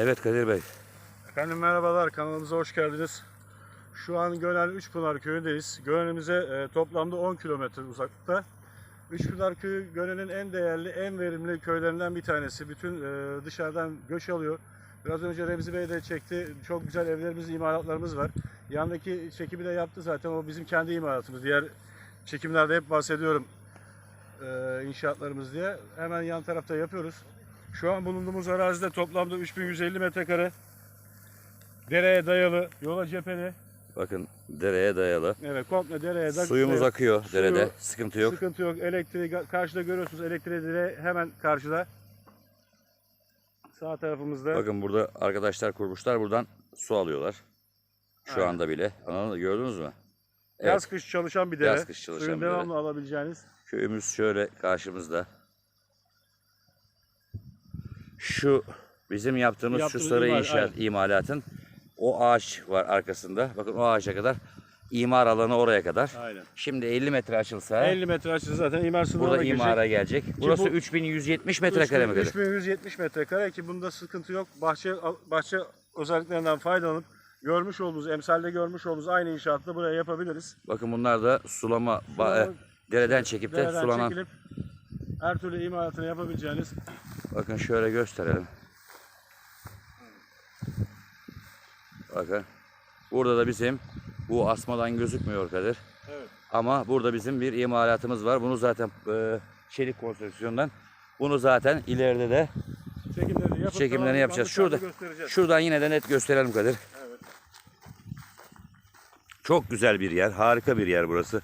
Evet Kadir Bey. Efendim merhabalar, kanalımıza hoş geldiniz. Şu an Gönel Üçpınar köyündeyiz. Gönel'imize e, toplamda 10 kilometre uzaklıkta. Üçpınar köyü Gönel'in en değerli, en verimli köylerinden bir tanesi. Bütün e, dışarıdan göç alıyor. Biraz önce Remzi Bey de çekti. Çok güzel evlerimiz, imalatlarımız var. Yandaki çekimi de yaptı zaten. O bizim kendi imalatımız. Diğer çekimlerde hep bahsediyorum e, inşaatlarımız diye. Hemen yan tarafta yapıyoruz. Şu an bulunduğumuz arazide toplamda 3150 metrekare Dereye dayalı, yola cepheli. Bakın dereye dayalı. Evet komple dereye da Suyumuz akıyor suyu- derede. Sıkıntı yok. Sıkıntı yok. Elektriği karşıda görüyorsunuz. Elektriği dire hemen karşıda. Sağ tarafımızda. Bakın burada arkadaşlar kurmuşlar. Buradan su alıyorlar. Şu Aynen. anda bile. Anladınız mı? Gördünüz mü? Yaz kış çalışan bir dere. Yaz kış çalışan Suyun bir dere. devamlı alabileceğiniz. Köyümüz şöyle karşımızda. Şu bizim yaptığımız, Yaptığımız şu sarı inşaat imalatın o ağaç var arkasında. Bakın o ağaca kadar imar alanı oraya kadar. Aynen. Şimdi 50 metre açılsa 50 metre açısı zaten imar sınırına burada girecek. imara gelecek. Burası bu- 3170 metrekare mi kadar? 3170 metrekare ki bunda sıkıntı yok. Bahçe bahçe özelliklerinden faydalanıp görmüş olduğunuz, emsalde görmüş olduğunuz aynı inşaatla buraya yapabiliriz. Bakın bunlar da sulama, Sulama- e, dereden çekip de Dereden sulanan. çekilip her türlü imalatını yapabileceğiniz Bakın şöyle gösterelim. Bakın. Burada da bizim bu asmadan gözükmüyor Kadir. Evet. Ama burada bizim bir imalatımız var. Bunu zaten e, çelik konstrüksiyondan. Bunu zaten ileride de çekimlerini yapıp çekimlerini yapacağız. Şurada şuradan yine de net gösterelim Kadir. Evet. Çok güzel bir yer. Harika bir yer burası.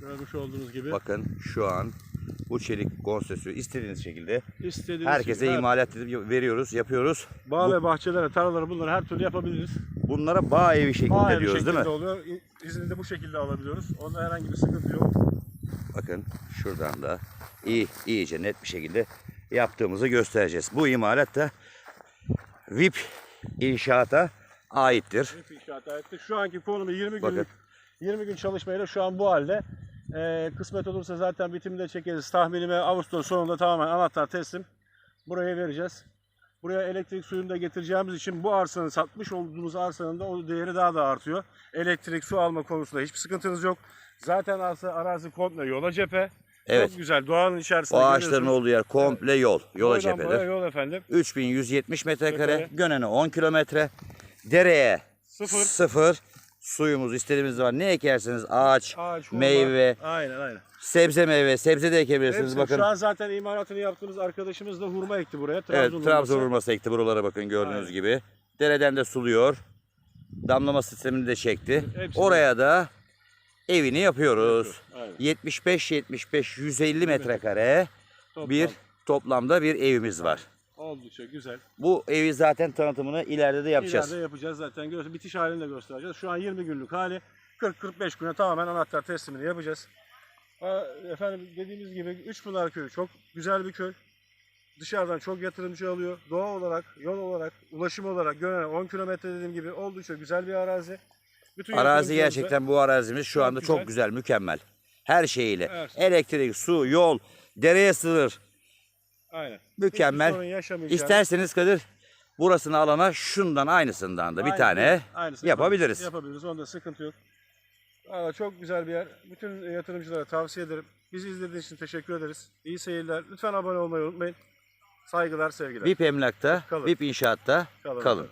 Görmüş olduğunuz gibi. Bakın şu an bu çelik konstrüksiyon istediğiniz şekilde İstediğiniz herkese her- imalat edip veriyoruz, yapıyoruz. Bağ Bu- ve bahçelere, tarlalara bunları her türlü yapabiliriz. Bunlara bağ evi şeklinde Bağ evi diyoruz şeklinde değil mi? oluyor. İ- de bu şekilde alabiliyoruz. Onda herhangi bir sıkıntı yok. Bakın şuradan da iyi, iyice net bir şekilde yaptığımızı göstereceğiz. Bu imalat da VIP inşaata aittir. Hep inşaat ayette. Şu anki konumu 20 Bakın. günlük 20 gün çalışmayla şu an bu halde. Ee, kısmet olursa zaten bitiminde çekeriz. Tahminime Ağustos sonunda tamamen anahtar teslim. Buraya vereceğiz. Buraya elektrik suyunu da getireceğimiz için bu arsanın satmış olduğumuz arsanın da o değeri daha da artıyor. Elektrik su alma konusunda hiçbir sıkıntınız yok. Zaten arsa arazi komple yola cephe. Evet. Çok güzel doğanın içerisinde O ağaçların olduğu yer komple yol. Yola Boydan boya cephedir. yol efendim. 3170 metrekare, Metrekare. Gönen'e 10 kilometre. Dereye Sıfır. sıfır. Suyumuz istediğimiz var. Ne ekerseniz ağaç, Ağaç, hurma. meyve, Aynen aynen. sebze meyve, sebze de ekebilirsiniz. Hepsi, bakın. Şu an zaten imalatını yaptığımız arkadaşımız da hurma ekti buraya. Evet, Trabzon Trabzon hurması. hurması ekti buralara bakın gördüğünüz Aynen. gibi. Dereden de suluyor. Damlama sistemini de çekti. Hepsini. Oraya da evini yapıyoruz. Aynen. 75 75 150 metrekare Toplam. bir toplamda bir evimiz var. Oldukça güzel. Bu evi zaten tanıtımını ileride de yapacağız. İleride yapacağız zaten. Gör- Bitiş halini de göstereceğiz. Şu an 20 günlük hali. 40-45 güne tamamen anahtar teslimini yapacağız. Ha, Efendim dediğimiz gibi Üçpınar Köyü çok güzel bir köy. Dışarıdan çok yatırımcı alıyor. Doğa olarak, yol olarak, ulaşım olarak Gönen'e 10 kilometre dediğim gibi oldukça güzel bir arazi. Bütün Arazi yatırımcılarımıza- gerçekten bu arazimiz şu anda çok güzel, mükemmel. Her şeyiyle. Her şey. Elektrik, su, yol, dereye sınır. Aynen. Mükemmel. İsterseniz Kadir burasını alana şundan aynısından da bir Aynen, tane aynısını yapabiliriz. Yapabiliriz. Onda sıkıntı yok. Valla çok güzel bir yer. Bütün yatırımcılara tavsiye ederim. Bizi izlediğiniz için teşekkür ederiz. İyi seyirler. Lütfen abone olmayı unutmayın. Saygılar, sevgiler. VIP emlakta, Kalın. VIP inşaatta Kalın. kalın.